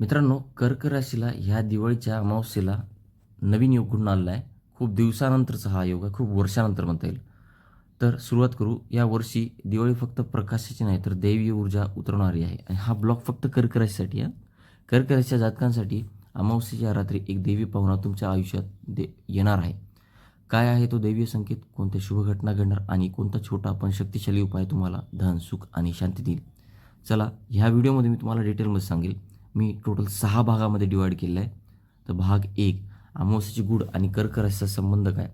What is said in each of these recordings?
मित्रांनो कर्क राशीला ह्या दिवाळीच्या अमावस्येला नवीन योग घडून आलेला आहे. खूप दिवसानंतरचा हा योग आहे खूप वर्षानंतर म्हणता येईल. तर सुरुवात करू या वर्षी दिवाळी फक्त प्रकाशाची नाही तर दैवी ऊर्जा उतरवणारी आहे. आणि हा ब्लॉग फक्त कर्क राशीसाठी आहे. कर्क राशीच्या जातकांसाठी अमावस्येच्या रात्री एक देवी पाहुणा तुमच्या आयुष्यात दे येणार आहे. काय आहे तो दैवीय संकेत? कोणत्या शुभ घटना घडणार आणि कोणता छोटा पण शक्तिशाली उपाय तुम्हाला धन सुख आणि शांती देईल? चला ह्या व्हिडिओमध्ये मी तुम्हाला डिटेलमध्ये सांगेल. मी टोटल सहा भागामध्ये डिवाईड केलं आहे तर भाग एक अमावस्याची गुढ आणि कर्क राशीचा संबंध काय?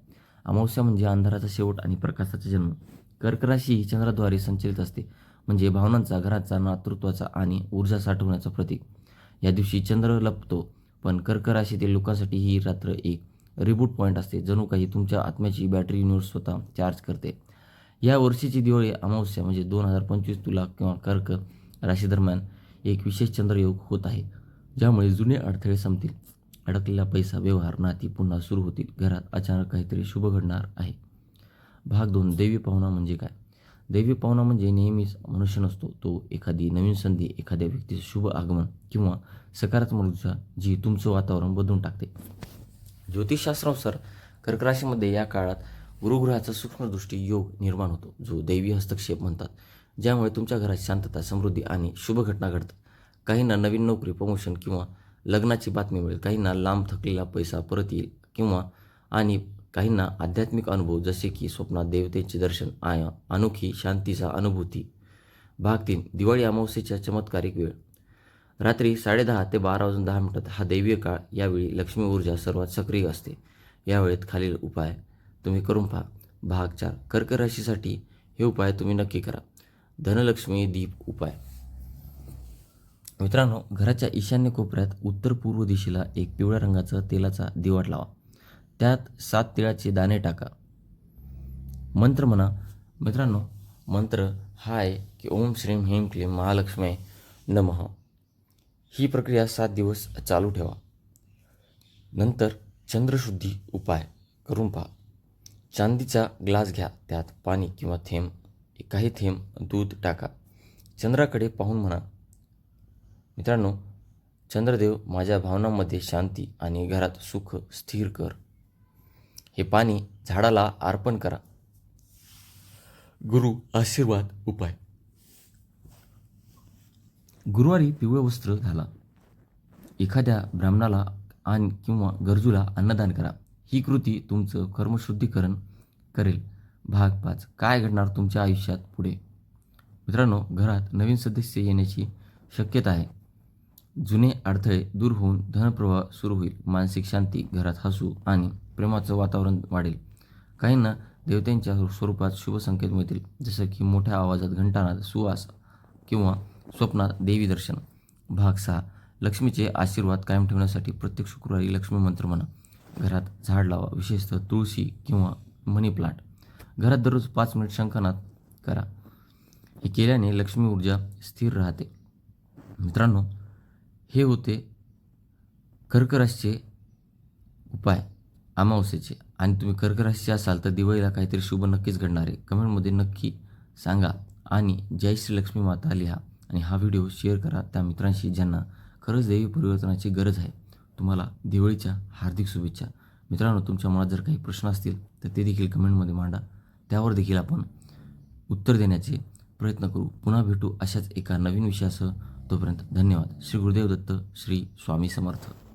अमावस्या म्हणजे अंधाराचा शेवट आणि प्रकाशाचा जन्म. कर्क राशी ही चंद्राद्वारे संचलित असते. म्हणजे भावनांचा घराचा मातृत्वाचा आणि ऊर्जा साठवण्याचा प्रतीक. या दिवशी चंद्र लपतो पण कर्क राशीतील लोकांसाठी ही रात्र एक. रिबूट पॉईंट असते जणू काही तुमच्या आत्म्याची बॅटरी युनिट स्वतः चार्ज करते. या वर्षीची दिवाळी अमावस्या म्हणजे दोन हजार पंचवीस तुला किंवा कर्क राशीदरम्यान एक विशेष चंद्रयोग होत आहे ज्यामुळे जुने अडथळे संपतील. अडकलेला पैसा व्यवहार नाती पुन्हा सुरू होतील. घरात अचानक काहीतरी शुभ घडणार आहे. भाग दोन दैवी पाहुणा म्हणजे काय? दैवी पाहुणा म्हणजे नेहमीच मनुष्य नसतो. तो एखादी नवीन संधी एखाद्या व्यक्तीचं शुभ आगमन किंवा सकारात्मक ऊर्जा जी तुमचं वातावरण बदलून टाकते. ज्योतिषशास्त्रानुसार कर्क राशीमध्ये या काळात गुरुग्रहाचा सूक्ष्मदृष्टी योग निर्माण होतो जो दैवी हस्तक्षेप म्हणतात. ज्यामुळे तुमच्या घरात शांतता समृद्धी आणि शुभ घटना घडतात. काहींना नवीन नोकरी प्रमोशन किंवा लग्नाची बातमी मिळेल काहींना लांब थकलेला पैसा परत येईल किंवा आणि काहींना आध्यात्मिक अनुभव जसे की स्वप्नात देवतेचे दर्शन आया अनोखी शांतीचा अनुभूती. भाग तीन दिवाळी अमावस्येच्या चमत्कारिक वेळ. रात्री साडेदहा ते बारा वाजून दहा मिनिटात हा दैवीय काळ यावेळी लक्ष्मी ऊर्जा सर्वात सक्रिय असते. या वेळेत खालील उपाय तुम्ही करून पहा. भाग चार कर्क राशीसाठी हे उपाय तुम्ही नक्की करा. धनलक्ष्मी दीप उपाय. मित्रांनो घराच्या ईशान्य कोपऱ्यात उत्तर पूर्व दिशेला एक पिवळ्या रंगाचा तेलाचा दिवाट लावा. त्यात सात तिळाचे दाणे टाका. मंत्र म्हणा. मित्रांनो मंत्र हा आहे की ओम श्रीम ह्रीम क्लीम महालक्ष्मी नमः. ही प्रक्रिया सात दिवस चालू ठेवा. नंतर चंद्रशुद्धी उपाय करून पहा. चांदीचा ग्लास घ्या. त्यात पाणी किंवा थेंब काही थेंब दूध टाका. चंद्राकडे पाहून म्हणा मित्रांनो चंद्रदेव माझ्या भावनांमध्ये शांती आणि घरात सुख स्थिर कर. हे पाणी झाडाला अर्पण करा. गुरु आशीर्वाद उपाय. गुरुवारी पिवळं वस्त्र घाला. एखाद्या ब्राह्मणाला आणि किंवा गरजूला अन्नदान करा. ही कृती तुमचं कर्मशुद्धीकरण करेल. भाग पाच. काय घडणार तुमच्या आयुष्यात पुढे? मित्रांनो घरात नवीन सदस्य येण्याची शक्यता आहे. जुने अडथळे दूर होऊन धनप्रवाह सुरू होईल. मानसिक शांती घरात हसू आणि प्रेमाचं वातावरण वाढेल. काहींना देवतांच्या स्वरूपात शुभ संकेत मिळतील जसं की मोठ्या आवाजात घंटानाद सुवास किंवा स्वप्नात देवी दर्शन. भाग सहा. लक्ष्मीचे आशीर्वाद कायम ठेवण्यासाठी प्रत्येक शुक्रवारी लक्ष्मी मंत्र म्हणा. घरात झाड लावा विशेषतः तुळशी किंवा मनी प्लांट. घरात दररोज पाच मिनिट शंखनाद करा. हे केल्याने लक्ष्मी ऊर्जा स्थिर राहते. मित्रांनो हे होते कर्क राशीचे उपाय अमावस्येचे. आणि तुम्ही कर्क राशीचे असाल तर दिवाळीला काहीतरी शुभ नक्कीच घडणार आहे. कमेंटमध्ये नक्की सांगा आणि जय श्री लक्ष्मी माता लिहा आणि हा व्हिडिओ शेअर करा त्या मित्रांशी ज्यांना खरंच दैवी परिवर्तनाची गरज आहे. तुम्हाला दिवाळीच्या हार्दिक शुभेच्छा. मित्रांनो तुमच्या मनात जर काही प्रश्न असतील तर ते देखील कमेंटमध्ये मांडा. त्यावर देखील आपण उत्तर देण्याचे प्रयत्न करू. पुन्हा भेटू अशाच एका नवीन विषयासह. तोपर्यंत धन्यवाद. श्री गुरुदेव दत्त श्री स्वामी समर्थ.